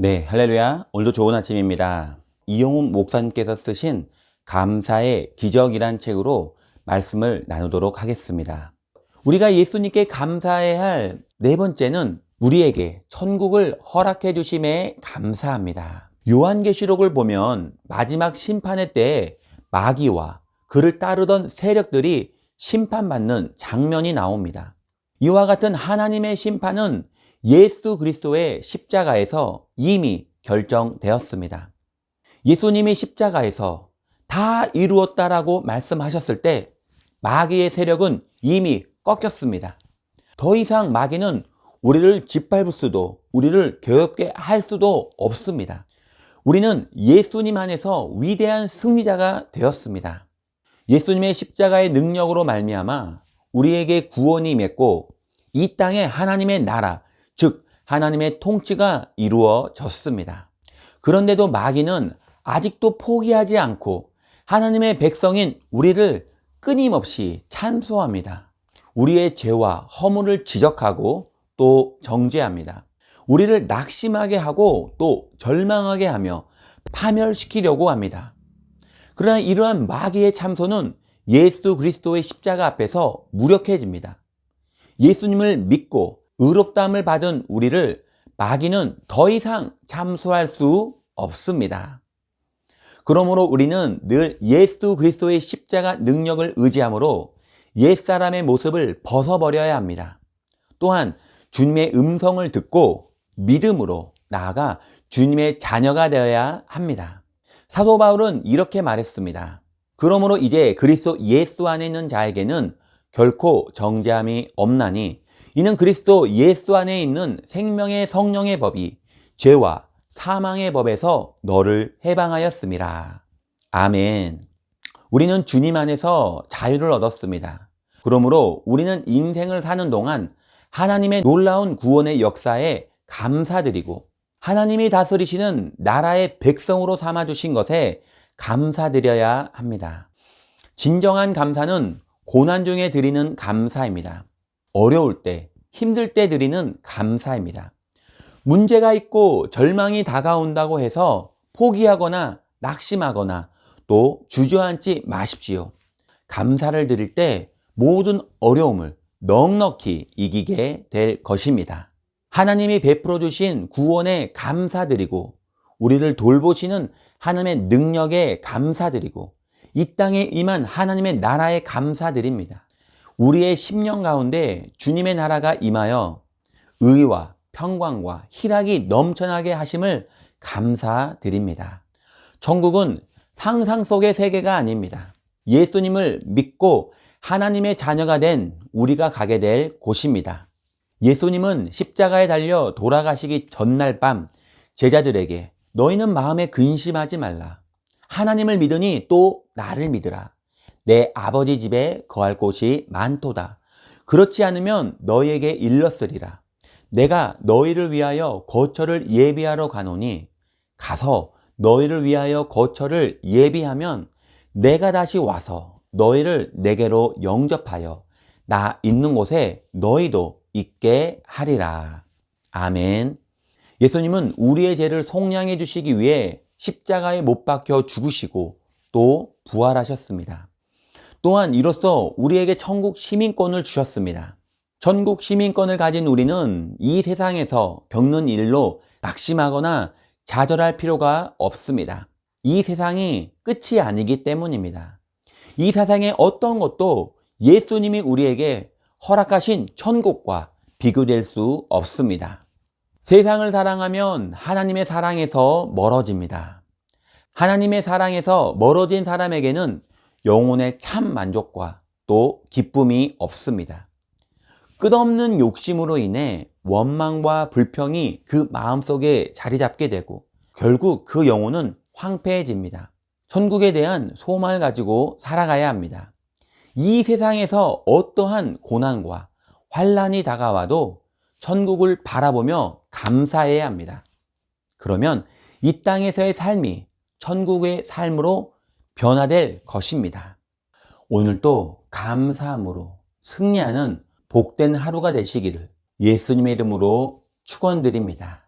네, 할렐루야. 오늘도 좋은 아침입니다. 이용훈 목사님께서 쓰신 감사의 기적이란 책으로 말씀을 나누도록 하겠습니다. 우리가 예수님께 감사해야 할 네 번째는 우리에게 천국을 허락해 주심에 감사합니다. 요한계시록을 보면 마지막 심판의 때에 마귀와 그를 따르던 세력들이 심판받는 장면이 나옵니다. 이와 같은 하나님의 심판은 예수 그리스도의 십자가에서 이미 결정되었습니다. 예수님이 십자가에서 다 이루었다라고 말씀하셨을 때 마귀의 세력은 이미 꺾였습니다. 더 이상 마귀는 우리를 짓밟을 수도 우리를 괴롭게 할 수도 없습니다. 우리는 예수님 안에서 위대한 승리자가 되었습니다. 예수님의 십자가의 능력으로 말미암아 우리에게 구원이 맺고 이 땅에 하나님의 나라, 즉 하나님의 통치가 이루어졌습니다. 그런데도 마귀는 아직도 포기하지 않고 하나님의 백성인 우리를 끊임없이 찬소합니다. 우리의 죄와 허물을 지적하고 또 정죄합니다. 우리를 낙심하게 하고 또 절망하게 하며 파멸시키려고 합니다. 그러나 이러한 마귀의 참소는 예수 그리스도의 십자가 앞에서 무력해집니다. 예수님을 믿고 의롭다함을 받은 우리를 마귀는 더 이상 참소할 수 없습니다. 그러므로 우리는 늘 예수 그리스도의 십자가 능력을 의지함으로 옛사람의 모습을 벗어버려야 합니다. 또한 주님의 음성을 듣고 믿음으로 나아가 주님의 자녀가 되어야 합니다. 사도 바울은 이렇게 말했습니다. 그러므로 이제 그리스도 예수 안에 있는 자에게는 결코 정죄함이 없나니 이는 그리스도 예수 안에 있는 생명의 성령의 법이 죄와 사망의 법에서 너를 해방하였습니다. 아멘. 우리는 주님 안에서 자유를 얻었습니다. 그러므로 우리는 인생을 사는 동안 하나님의 놀라운 구원의 역사에 감사드리고 하나님이 다스리시는 나라의 백성으로 삼아주신 것에 감사드려야 합니다. 진정한 감사는 고난 중에 드리는 감사입니다. 어려울 때, 힘들 때 드리는 감사입니다. 문제가 있고 절망이 다가온다고 해서 포기하거나 낙심하거나 또 주저앉지 마십시오. 감사를 드릴 때 모든 어려움을 넉넉히 이기게 될 것입니다. 하나님이 베풀어 주신 구원에 감사드리고 우리를 돌보시는 하나님의 능력에 감사드리고 이 땅에 임한 하나님의 나라에 감사드립니다. 우리의 심령 가운데 주님의 나라가 임하여 의와 평강과 희락이 넘쳐나게 하심을 감사드립니다. 천국은 상상 속의 세계가 아닙니다. 예수님을 믿고 하나님의 자녀가 된 우리가 가게 될 곳입니다. 예수님은 십자가에 달려 돌아가시기 전날 밤 제자들에게 너희는 마음에 근심하지 말라. 하나님을 믿으니 또 나를 믿으라. 내 아버지 집에 거할 곳이 많도다. 그렇지 않으면 너희에게 일렀으리라. 내가 너희를 위하여 거처를 예비하러 가노니 가서 너희를 위하여 거처를 예비하면 내가 다시 와서 너희를 내게로 영접하여 나 있는 곳에 너희도 있게 하리라. 아멘. 예수님은 우리의 죄를 속량해 주시기 위해 십자가에 못 박혀 죽으시고 또 부활하셨습니다. 또한 이로써 우리에게 천국 시민권을 주셨습니다. 천국 시민권을 가진 우리는 이 세상에서 겪는 일로 낙심하거나 좌절할 필요가 없습니다. 이 세상이 끝이 아니기 때문입니다. 이 세상의 어떤 것도 예수님이 우리에게 허락하신 천국과 비교될 수 없습니다. 세상을 사랑하면 하나님의 사랑에서 멀어집니다. 하나님의 사랑에서 멀어진 사람에게는 영혼의 참 만족과 또 기쁨이 없습니다. 끝없는 욕심으로 인해 원망과 불평이 그 마음속에 자리 잡게 되고 결국 그 영혼은 황폐해집니다. 천국에 대한 소망을 가지고 살아가야 합니다. 이 세상에서 어떠한 고난과 환란이 다가와도 천국을 바라보며 감사해야 합니다. 그러면 이 땅에서의 삶이 천국의 삶으로 변화될 것입니다. 오늘도 감사함으로 승리하는 복된 하루가 되시기를 예수님의 이름으로 축원드립니다.